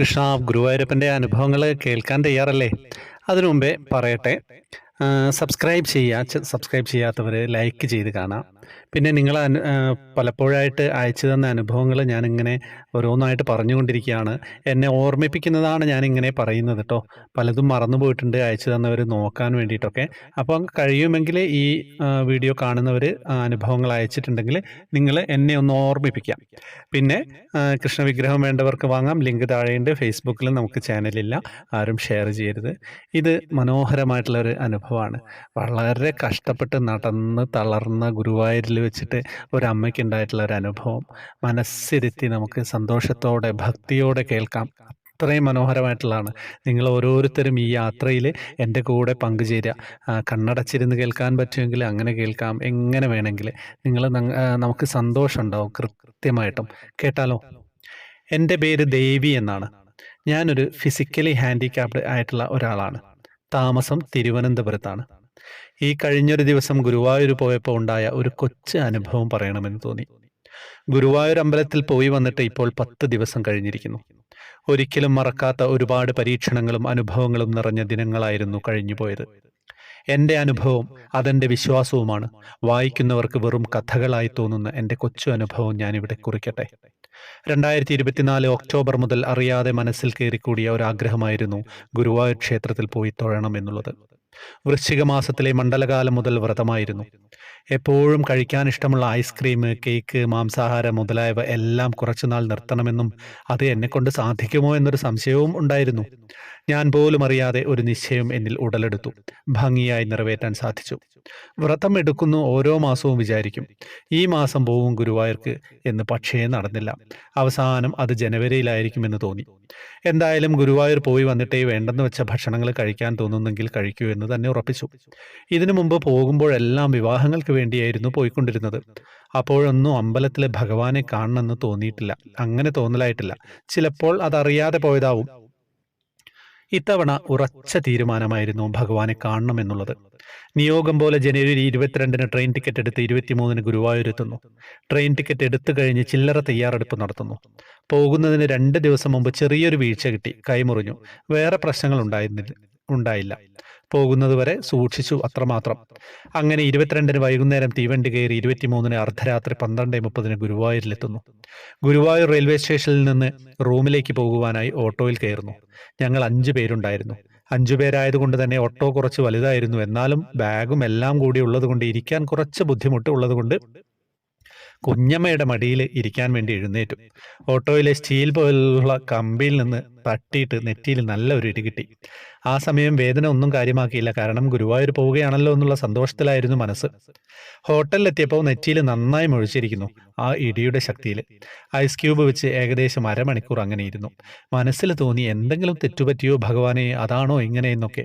കൃഷ്ണ ഗുരുവായൂരപ്പന്റെ അനുഭവങ്ങൾ കേൾക്കാൻ തയ്യാറല്ലേ? അതിനു മുമ്പേ പറയട്ടെ. സബ്സ്ക്രൈബ് ചെയ്യുക സബ്സ്ക്രൈബ് ചെയ്യാത്തവർ ലൈക്ക് ചെയ്ത് കാണാം. പിന്നെ നിങ്ങൾ പലപ്പോഴായിട്ട് അയച്ചു തന്ന അനുഭവങ്ങൾ ഞാനിങ്ങനെ ഓരോന്നായിട്ട് പറഞ്ഞുകൊണ്ടിരിക്കുകയാണ്. എന്നെ ഓർമ്മിപ്പിക്കുന്നതാണ് ഞാനിങ്ങനെ പറയുന്നത് കേട്ടോ പലതും മറന്നു പോയിട്ടുണ്ട് അയച്ചു തന്നവർ നോക്കാൻ വേണ്ടിയിട്ടൊക്കെ. അപ്പം കഴിയുമെങ്കിൽ ഈ വീഡിയോ കാണുന്നവർ അനുഭവങ്ങൾ അയച്ചിട്ടുണ്ടെങ്കിൽ നിങ്ങൾ എന്നെ ഒന്ന് ഓർമ്മിപ്പിക്കാം പിന്നെ കൃഷ്ണവിഗ്രഹം വേണ്ടവർക്ക് വാങ്ങാം. ലിങ്ക് താഴെയുണ്ട്. ഫേസ്ബുക്കിലും നമുക്ക് ചാനലില്ല. ആരും ഷെയർ ചെയ്യരുത്. ഇത് മനോഹരമായിട്ടുള്ളൊരു അനുഭവമാണ്. വളരെ കഷ്ടപ്പെട്ട് നടന്ന് തളർന്ന ഗുരുവായൂരിൽ വെച്ചിട്ട് ഒരു അമ്മയ്ക്ക് ഉണ്ടായിട്ടുള്ള ഒരു അനുഭവം. മനസ്സിരുത്തി നമുക്ക് സന്തോഷത്തോടെ ഭക്തിയോടെ കേൾക്കാം. അത്രയും മനോഹരമായിട്ടുള്ളതാണ്. നിങ്ങൾ ഓരോരുത്തരും ഈ യാത്രയിൽ എന്റെ കൂടെ പങ്കുചേരുക. കണ്ണടച്ചിരുന്ന് കേൾക്കാൻ പറ്റുമെങ്കിൽ അങ്ങനെ കേൾക്കാം. എങ്ങനെ വേണമെങ്കിൽ. നിങ്ങൾ നമുക്ക് സന്തോഷം ഉണ്ടാവും കൃത്യമായിട്ടും. കേട്ടാലോ? എന്റെ പേര് ദേവി എന്നാണ്. ഞാനൊരു ഫിസിക്കലി ഹാൻഡിക്യാപ്ഡ് ആയിട്ടുള്ള ഒരാളാണ്. താമസം തിരുവനന്തപുരത്താണ്. ഈ കഴിഞ്ഞൊരു ദിവസം ഗുരുവായൂർ പോയപ്പോൾ ഉണ്ടായ ഒരു കൊച്ചു അനുഭവം പറയണമെന്ന് തോന്നി. ഗുരുവായൂർ അമ്പലത്തിൽ പോയി വന്നിട്ട് ഇപ്പോൾ പത്ത് ദിവസം കഴിഞ്ഞിരിക്കുന്നു. ഒരിക്കലും മറക്കാത്ത ഒരുപാട് പരീക്ഷണങ്ങളും അനുഭവങ്ങളും നിറഞ്ഞ ദിനങ്ങളായിരുന്നു കഴിഞ്ഞുപോയത് എന്റെ അനുഭവം അതെന്റെ വിശ്വാസവുമാണ്. വായിക്കുന്നവർക്ക് വെറും കഥകളായി തോന്നുന്ന എന്റെ കൊച്ചു അനുഭവം ഞാനിവിടെ കുറിക്കട്ടെ. രണ്ടായിരത്തി ഇരുപത്തിനാല് ഒക്ടോബർ മുതൽ അറിയാതെ മനസ്സിൽ കയറിക്കൂടിയ ഒരാഗ്രഹമായിരുന്നു ഗുരുവായൂർ ക്ഷേത്രത്തിൽ പോയി തൊഴണം എന്നുള്ളത്. വൃശ്ചിക മാസത്തിലെ മണ്ഡലകാലം മുതൽ വ്രതമായിരുന്നു. എപ്പോഴും കഴിക്കാൻ ഇഷ്ടമുള്ള ഐസ്ക്രീം കേക്ക് മാംസാഹാരം മുതലായവ എല്ലാം കുറച്ചുനാൾ നിർത്തണമെന്നും അത് എന്നെക്കൊണ്ട് സാധിക്കുമോ എന്നൊരു സംശയവും ഉണ്ടായിരുന്നു. ഞാൻ പോലും അറിയാതെ ഒരു നിശ്ചയം എന്നിൽ ഉടലെടുത്തു. ഭംഗിയായി നിറവേറ്റാൻ സാധിച്ചു. വ്രതം എടുക്കുന്നു ഓരോ മാസവും വിചാരിക്കും. ഈ മാസം പോവും ഗുരുവായൂർക്ക് എന്ന് പക്ഷേ നടന്നില്ല. അവസാനം അത് ജനുവരിയിലായിരിക്കുമെന്ന് തോന്നി. എന്തായാലും ഗുരുവായൂർ പോയി വന്നിട്ടേ വേണ്ടെന്ന് വെച്ച ഭക്ഷണങ്ങൾ കഴിക്കാൻ തോന്നുന്നെങ്കിൽ കഴിക്കൂ എന്ന് തന്നെ ഉറപ്പിച്ചു. ഇതിനു മുമ്പ് പോകുമ്പോഴെല്ലാം വിവാഹങ്ങൾക്ക് വേണ്ടിയായിരുന്നു പോയിക്കൊണ്ടിരുന്നത്. അപ്പോഴൊന്നും അമ്പലത്തിലെ ഭഗവാനെ കാണണമെന്ന് തോന്നിയിട്ടില്ല. അങ്ങനെ തോന്നലായിട്ടില്ല. ചിലപ്പോൾ അതറിയാതെ പോയതാവും. ഇത്തവണ ഉറച്ച തീരുമാനമായിരുന്നു ഭഗവാനെ കാണണമെന്നുള്ളത്. നിയോഗം പോലെ ജനുവരി ഇരുപത്തിരണ്ടിന് ട്രെയിൻ ടിക്കറ്റ് എടുത്ത് ഇരുപത്തിമൂന്നിന് ഗുരുവായൂർ എത്തുന്നു ട്രെയിൻ ടിക്കറ്റ് എടുത്തു കഴിഞ്ഞ് ചില്ലറ തയ്യാറെടുപ്പ് നടത്തുന്നു. പോകുന്നതിന് രണ്ട് ദിവസം മുമ്പ് ചെറിയൊരു വീഴ്ച കിട്ടി. കൈമുറിഞ്ഞു. വേറെ പ്രശ്നങ്ങൾ ഉണ്ടായിരുന്നില്ല. ഉണ്ടായില്ല. പോകുന്നതുവരെ സൂക്ഷിച്ചു അത്രമാത്രം. അങ്ങനെ ഇരുപത്തിരണ്ടിന് വൈകുന്നേരം തീവണ്ടി കയറി ഇരുപത്തിമൂന്നിന് അർദ്ധരാത്രി പന്ത്രണ്ട് മുപ്പതിന് ഗുരുവായൂരിലെത്തുന്നു. ഗുരുവായൂർ റെയിൽവേ സ്റ്റേഷനിൽ നിന്ന് റൂമിലേക്ക് പോകുവാനായി ഓട്ടോയിൽ കയറുന്നു. ഞങ്ങൾ അഞ്ചു പേരുണ്ടായിരുന്നു. അഞ്ചു പേരായതുകൊണ്ട് തന്നെ ഓട്ടോ കുറച്ച് വലുതായിരുന്നു. എന്നാലും ബാഗും എല്ലാം കൂടി ഉള്ളതുകൊണ്ട് ഇരിക്കാൻ കുറച്ച് ബുദ്ധിമുട്ട് ഉള്ളതുകൊണ്ട് കുഞ്ഞമ്മയുടെ മടിയിൽ ഇരിക്കാൻ വേണ്ടി എഴുന്നേറ്റു. ഓട്ടോയിലെ സ്റ്റീൽ പോലുള്ള കമ്പിയിൽ നിന്ന് തട്ടിയിട്ട് നെറ്റിയിൽ നല്ല ഒരു ഇടി കിട്ടി. ആ സമയം വേദന ഒന്നും കാര്യമാക്കിയില്ല. കാരണം ഗുരുവായൂർ പോവുകയാണല്ലോ എന്നുള്ള സന്തോഷത്തിലായിരുന്നു മനസ്സ്. ഹോട്ടലിലെത്തിയപ്പോൾ നെറ്റിയിൽ നന്നായി മുഴിച്ചിരിക്കുന്നു ആ ഇടിയുടെ ശക്തിയിൽ. ഐസ് ക്യൂബ് വെച്ച് ഏകദേശം അരമണിക്കൂർ അങ്ങനെ ഇരുന്നു. മനസ്സിൽ തോന്നി എന്തെങ്കിലും തെറ്റുപറ്റിയോ ഭഗവാനെ അതാണോ ഇങ്ങനെയെന്നൊക്കെ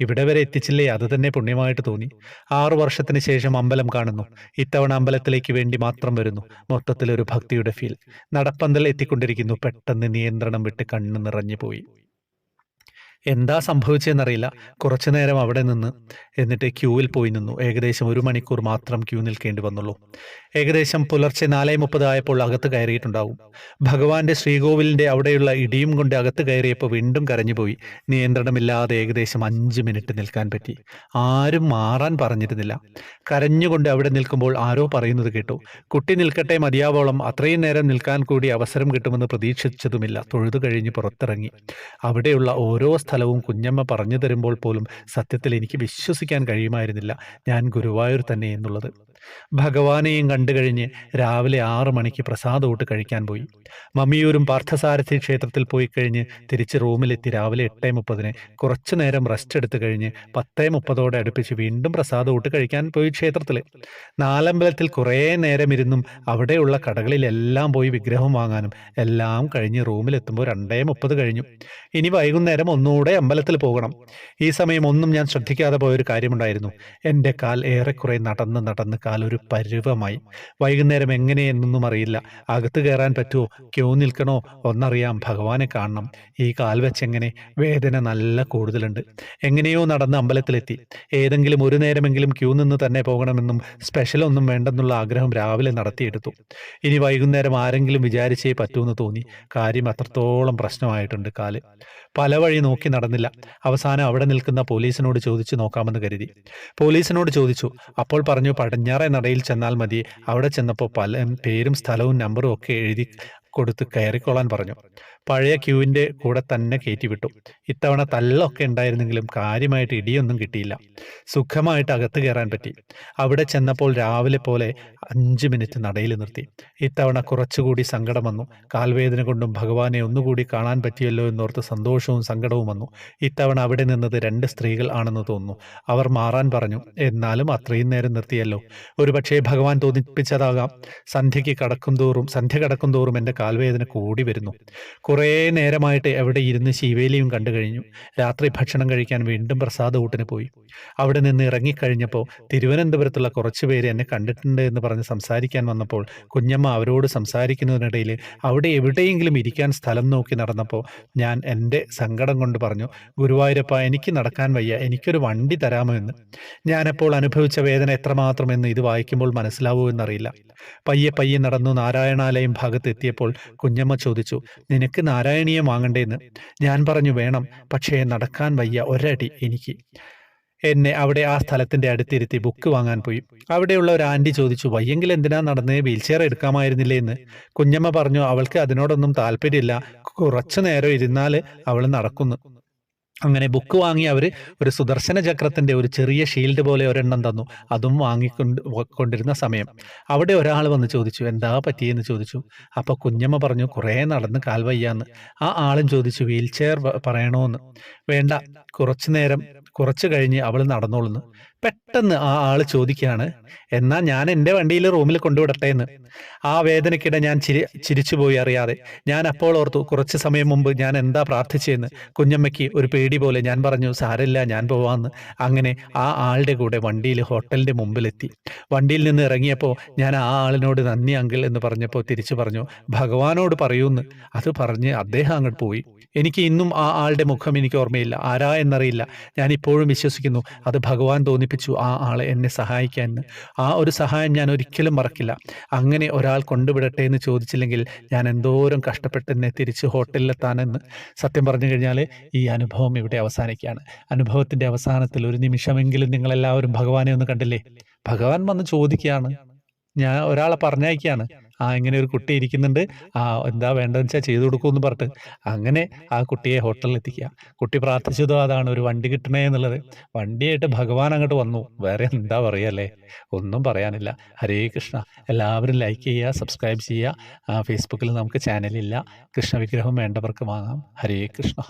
ഇവിടെ വരെ എത്തിച്ചില്ലേ അത് തന്നെ പുണ്യമായിട്ട് തോന്നി. ആറു വർഷത്തിന് ശേഷം അമ്പലം കാണുന്നു. ഇത്തവണ അമ്പലത്തിലേക്ക് വേണ്ടി മാത്രം വരുന്നു. മൊത്തത്തിലൊരു ഭക്തിയുടെ ഫീൽ നടപ്പന്തൽ എത്തിക്കൊണ്ടിരിക്കുന്നു. പെട്ടെന്ന് നിയന്ത്രണം വിട്ട് കണ്ണ് നിറഞ്ഞു പോയി എന്താ സംഭവിച്ചതെന്നറിയില്ല. കുറച്ചു നേരം അവിടെ നിന്ന് എന്നിട്ട് ക്യൂവിൽ പോയി നിന്നു. ഏകദേശം ഒരു മണിക്കൂർ മാത്രം ക്യൂ നിൽക്കേണ്ടി വന്നുള്ളൂ. ഏകദേശം പുലർച്ചെ നാലേ മുപ്പത് ആയപ്പോൾ അകത്ത് കയറിയിട്ടുണ്ടാവും. ഭഗവാന്റെ ശ്രീകോവിലിന്റെ അവിടെയുള്ള ഇടിയും കൊണ്ട് അകത്ത് കയറിയപ്പോൾ വീണ്ടും കരഞ്ഞുപോയി നിയന്ത്രണമില്ലാതെ ഏകദേശം അഞ്ച് മിനിറ്റ് നിൽക്കാൻ പറ്റി. ആരും മാറാൻ പറഞ്ഞിരുന്നില്ല. കരഞ്ഞുകൊണ്ട് അവിടെ നിൽക്കുമ്പോൾ ആരോ പറയുന്നത് കേട്ടു. കുട്ടി നിൽക്കട്ടെ മതിയാവോളം. അത്രയും നേരം നിൽക്കാൻ കൂടി അവസരം കിട്ടുമെന്ന് പ്രതീക്ഷിച്ചതുമില്ല. തൊഴുതു കഴിഞ്ഞ് പുറത്തിറങ്ങി. അവിടെയുള്ള ഓരോ സ്ഥലവും കുഞ്ഞമ്മ പറഞ്ഞു തരുമ്പോൾ പോലും സത്യത്തിൽ എനിക്ക് വിശ്വസിക്കാൻ കഴിയുമായിരുന്നില്ല. ഞാൻ ഗുരുവായൂർ തന്നെ എന്നുള്ളത്. ഭഗവാനെയും കണ്ടു കഴിഞ്ഞ് രാവിലെ ആറു മണിക്ക് പ്രസാദമൂട്ട് കഴിക്കാൻ പോയി. മമ്മിയൂരും പാർത്ഥസാരഥി ക്ഷേത്രത്തിൽ പോയി കഴിഞ്ഞ് തിരിച്ച് റൂമിലെത്തി രാവിലെ എട്ടേ മുപ്പതിന് കുറച്ചു നേരം റെസ്റ്റ് എടുത്തു കഴിഞ്ഞ് പത്തേ മുപ്പതോടെ അടുപ്പിച്ച് വീണ്ടും പ്രസാദമൂട്ട് കഴിക്കാൻ പോയി ക്ഷേത്രത്തിൽ നാലമ്പലത്തിൽ കുറേ നേരം ഇരുന്നും അവിടെയുള്ള കടകളിലെല്ലാം പോയി വിഗ്രഹം വാങ്ങാനും എല്ലാം കഴിഞ്ഞ് റൂമിലെത്തുമ്പോൾ രണ്ടേ മുപ്പത് കഴിഞ്ഞു. ഇനി വൈകുന്നേരം ഒന്നുകൂടി ഒന്നുകൂടെ അമ്പലത്തിൽ പോകണം. ഈ സമയം ഒന്നും ഞാൻ ശ്രദ്ധിക്കാതെ പോയൊരു കാര്യമുണ്ടായിരുന്നു. എന്റെ കാൽ ഏറെക്കുറെ നടന്ന് നടന്ന് കാൽ ഒരു പരുവമായി. വൈകുന്നേരം എങ്ങനെയെന്നൊന്നും അറിയില്ല. അകത്ത് കയറാൻ പറ്റുമോ ക്യൂ നിൽക്കണോ? ഒന്നറിയാം. ഭഗവാനെ കാണണം. ഈ കാൽ വെച്ചെങ്ങനെ? വേദന നല്ല കൂടുതലുണ്ട്. എങ്ങനെയോ നടന്ന് അമ്പലത്തിലെത്തി. ഏതെങ്കിലും ഒരു നേരമെങ്കിലും ക്യൂ നിന്ന് തന്നെ പോകണമെന്നും സ്പെഷ്യൽ ഒന്നും വേണ്ടെന്നുള്ള ആഗ്രഹം രാവിലെ നടത്തിയെടുത്തു. ഇനി വൈകുന്നേരം ആരെങ്കിലും വിചാരിച്ചേ പറ്റൂന്ന് തോന്നി. കാര്യം അത്രത്തോളം പ്രശ്നമായിട്ടുണ്ട് കാൽ. പല വഴി നോക്കി നടന്നില്ല. അവസാനം അവിടെ നിൽക്കുന്ന പോലീസിനോട് ചോദിച്ചു നോക്കാമെന്ന് കരുതി. പോലീസിനോട് ചോദിച്ചു അപ്പോൾ പറഞ്ഞു പടിഞ്ഞാറെ നടയിൽ ചെന്നാൽ മതി. അവിടെ ചെന്നപ്പോൾ പല പേരും സ്ഥലവും നമ്പറും ഒക്കെ എഴുതി കൊടുത്ത് കയറിക്കൊള്ളാൻ പറഞ്ഞു. പഴയ ക്യൂവിന്റെ കൂടെ തന്നെ കയറ്റിവിട്ടു ഇത്തവണ തല്ലൊക്കെ ഉണ്ടായിരുന്നെങ്കിലും കാര്യമായിട്ട് ഇടിയൊന്നും കിട്ടിയില്ല. സുഖമായിട്ട് അകത്ത് കയറാൻ പറ്റി. അവിടെ ചെന്നപ്പോൾ രാവിലെ പോലെ അഞ്ച് മിനിറ്റ് നടയിൽ നിർത്തി. ഇത്തവണ കുറച്ചുകൂടി സങ്കടം വന്നു. കാൽവേദന കൊണ്ടും ഭഗവാനെ ഒന്നുകൂടി കാണാൻ പറ്റിയല്ലോ എന്നോർത്ത് സന്തോഷവും സങ്കടവും വന്നു. ഇത്തവണ അവിടെ നിന്നത് രണ്ട് സ്ത്രീകൾ ആണെന്ന് തോന്നുന്നു. അവർ മാറാൻ പറഞ്ഞു. എന്നാലും അത്രയും നേരം നിർത്തിയല്ലോ. ഒരുപക്ഷേ ഭഗവാൻ തോന്നിപ്പിച്ചതാകാം. സന്ധ്യയ്ക്ക് കടക്കും തോറും സന്ധ്യ കടക്കും തോറും എന്റെ കാൽവേദന കൂടി വരുന്നു. കുറേ നേരമായിട്ട് എവിടെ ഇരുന്ന് ശിവേലിയും കണ്ടു കഴിഞ്ഞു. രാത്രി ഭക്ഷണം കഴിക്കാൻ വീണ്ടും പ്രസാദ ഊട്ടിന് പോയി. അവിടെ നിന്ന് ഇറങ്ങിക്കഴിഞ്ഞപ്പോൾ തിരുവനന്തപുരത്തുള്ള കുറച്ച് പേര് എന്നെ കണ്ടിട്ടുണ്ട് എന്ന് പറഞ്ഞ് സംസാരിക്കാൻ വന്നപ്പോൾ കുഞ്ഞമ്മ അവരോട് സംസാരിക്കുന്നതിനിടയിൽ അവിടെ എവിടെയെങ്കിലും ഇരിക്കാൻ സ്ഥലം നോക്കി നടന്നപ്പോൾ ഞാൻ എന്റെ സങ്കടം കൊണ്ട് പറഞ്ഞു ഗുരുവായൂരപ്പ എനിക്ക് നടക്കാൻ വയ്യ. എനിക്കൊരു വണ്ടി തരാമോ എന്ന്? ഞാനപ്പോൾ അനുഭവിച്ച വേദന എത്രമാത്രം എന്ന് ഇത് വായിക്കുമ്പോൾ മനസ്സിലാവൂ എന്നറിയില്ല. പയ്യെ പയ്യെ നടന്നു നാരായണാലയം ഭാഗത്ത് എത്തിയപ്പോൾ കുഞ്ഞമ്മ ചോദിച്ചു നിനക്ക് നാരായണീയം വാങ്ങണ്ടേന്ന്? ഞാൻ പറഞ്ഞു വേണം പക്ഷേ നടക്കാൻ വയ്യ ഒരടി എനിക്ക്. എന്നെ അവിടെ ആ സ്ഥലത്തിന്റെ അടുത്തിരുത്തി ബുക്ക് വാങ്ങാൻ പോയി. അവിടെയുള്ള ഒരു ആന്റി ചോദിച്ചു വയ്യെങ്കിൽ എന്തിനാ നടന്ന് വീൽ ചെയർ എടുക്കാമായിരുന്നില്ലേ എന്ന് കുഞ്ഞമ്മ പറഞ്ഞു അവൾക്ക് അതിനോടൊന്നും താല്പര്യമില്ല. കുറച്ചു നേരം ഇരുന്നാൽ അവൾ നടക്കുന്നു. അങ്ങനെ ബുക്ക് വാങ്ങി അവർ ഒരു സുദർശന ചക്രത്തിന്റെ ഒരു ചെറിയ ഷീൽഡ് പോലെ ഒരെണ്ണം തന്നു. അതും വാങ്ങിക്കൊണ്ട് കൊണ്ടിരുന്ന സമയം. അവിടെ ഒരാൾ വന്ന് ചോദിച്ചു എന്താ പറ്റിയെന്ന് ചോദിച്ചു? അപ്പോൾ കുഞ്ഞമ്മ പറഞ്ഞു കുറേ നടന്ന് കാൽവയ്യാന്ന് ആ ആളും ചോദിച്ചു വീൽ ചെയർ പറയണമെന്ന് വേണ്ട കുറച്ചു നേരം കുറച്ച് കഴിഞ്ഞ് അവൾ നടന്നോളുന്നു. പെട്ടെന്ന് ആ ആൾ ചോദിക്കുകയാണ് എന്നാ ഞാൻ എന്റെ വണ്ടിയിൽ റൂമിൽ കൊണ്ടുവിടട്ടെ എന്ന് ആ വേദനയ്ക്കിടെ ഞാൻ ചിരി ചിരിച്ചുപോയി അറിയാതെ. ഞാൻ അപ്പോൾ ഓർത്തു കുറച്ച് സമയം മുമ്പ് ഞാൻ എന്താ പ്രാർത്ഥിച്ചെന്ന്. കുഞ്ഞമ്മയ്ക്ക് ഒരു പേടി പോലെ ഞാൻ പറഞ്ഞു സാരമില്ല ഞാൻ പോവാന്ന്. അങ്ങനെ ആ ആളുടെ കൂടെ വണ്ടിയിൽ ഹോട്ടലിന്റെ മുമ്പിലെത്തി. വണ്ടിയിൽ നിന്ന് ഇറങ്ങിയപ്പോൾ ഞാൻ ആ ആളിനോട് നന്ദി അങ്കിൾ എന്ന് പറഞ്ഞപ്പോൾ തിരിച്ചു പറഞ്ഞു ഭഗവാനോട് പറയൂന്ന്. അത് പറഞ്ഞ് അദ്ദേഹം അങ്ങോട്ട് പോയി. എനിക്ക് ഇന്നും ആ ആളുടെ മുഖം എനിക്ക് ഓർമ്മയില്ല. ആരാ എന്നറിയില്ല. ഞാൻ ഇപ്പോഴും വിശ്വസിക്കുന്നു. അത് ഭഗവാൻ തോന്നിപ്പിച്ചു ആ ആളെ എന്നെ സഹായിക്കാൻ. ആ ഒരു സഹായം ഞാൻ ഒരിക്കലും മറക്കില്ല. അങ്ങനെ ഒരാൾ കൊണ്ടുവിടട്ടെ എന്ന് ചോദിച്ചില്ലെങ്കിൽ ഞാൻ എന്തോരം കഷ്ടപ്പെട്ട് എന്നെ തിരിച്ച് ഹോട്ടലിലെത്താനെന്ന് സത്യം പറഞ്ഞു കഴിഞ്ഞാൽ ഈ അനുഭവം ഇവിടെ അവസാനിക്കുകയാണ്. അനുഭവത്തിന്റെ അവസാനത്തിൽ ഒരു നിമിഷമെങ്കിലും നിങ്ങളെല്ലാവരും ഭഗവാനെ ഒന്ന് കണ്ടില്ലേ? ഭഗവാൻ വന്ന് ചോദിക്കുകയാണ്. ഞാൻ ഒരാളെ പറഞ്ഞയക്കുകയാണ്. ആ ഇങ്ങനെ ഒരു കുട്ടി ഇരിക്കുന്നുണ്ട്. ആ എന്താ വേണ്ടതെന്ന് വെച്ചാൽ ചെയ്തു കൊടുക്കുമെന്ന് പറഞ്ഞിട്ട്. അങ്ങനെ ആ കുട്ടിയെ ഹോട്ടലിൽ എത്തിക്കുക. കുട്ടി പ്രാർത്ഥിച്ചതോ അതാണ് ഒരു വണ്ടി കിട്ടണേ എന്നുള്ളത്. വണ്ടിയായിട്ട് ഭഗവാൻ അങ്ങോട്ട് വന്നു. വേറെ എന്താ പറയല്ലേ ഒന്നും പറയാനില്ല. ഹരേ കൃഷ്ണ. എല്ലാവരും ലൈക്ക് ചെയ്യുക സബ്സ്ക്രൈബ് ചെയ്യുക. ഫേസ്ബുക്കിൽ നമുക്ക് ചാനലില്ല. കൃഷ്ണ വിഗ്രഹം വേണ്ടവർക്ക് വാങ്ങാം. ഹരേ കൃഷ്ണ.